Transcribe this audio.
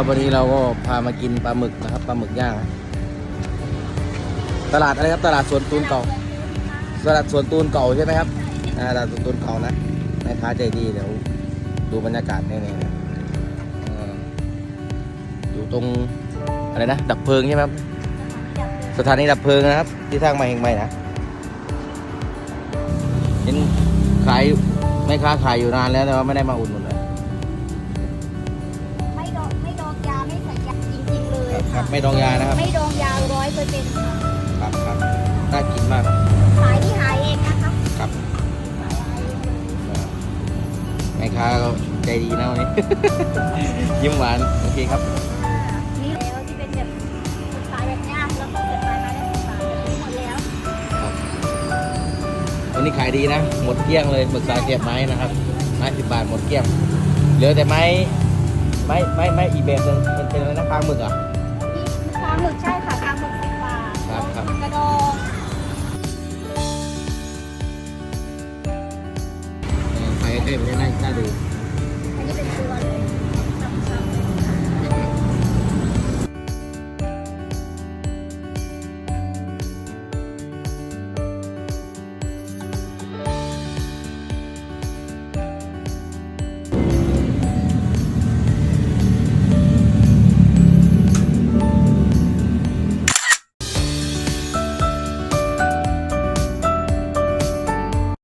ครับวันนี้เราก็พามากินปลาหมึกนะครับปลาหมึกย่าง ตลาดอะไรครับตลาดสวนตูนเก่า ตลาดสวนตูนเก่าใช่ไหมครับตลาดสวนตูนเก่านะแม่ค้าใจดีเดี๋ยวดูบรรยากาศนี่นี่นะอยู่ตรงอะไรนะดับเพลิงใช่ไหมครับสถานีดับเพลิงนะครับ ที่สร้างใหมาเองใหม่นะเห็นขายแม่ค้าขายอยู่นานแล้วแต่ว่าไม่ได้มาอุ่นหนุนเลย ครัค่ะบไม่ดองยานะครับ ไม่ดองยาร้อยเปอร์เซ็นต์ค่ะครับครับน่ากินมากขายที่หายเองนะคะครับขายเองเลยแม่ค้าก็ใจดีนะวันนี้ ยิ้มหวาน โอเคครับ นี่แล้วที่เป็นแบบสไตล์แบบเนี้ยแล้วก็เกิดมาได้สไตล์แบบนี้หมดแล้ววันนี้ขายดีนะ หมดเกลี้ยงเลยหมึกสาเก็บไม้นะครับไม้สิบบาทหมดเกลี้ยง เหลือแต่ไม้ไม้ไม้ไม้อีกแบบหนึงมันเป็นอะไรนะปลาหมึกเหรอะนี่ปลา หมึกใช่ค่ะปลาหมึกสิบบาทครับครับ กระดองไปใกล้ๆไปได้น่าดู อันนี้เป็นตัวเลย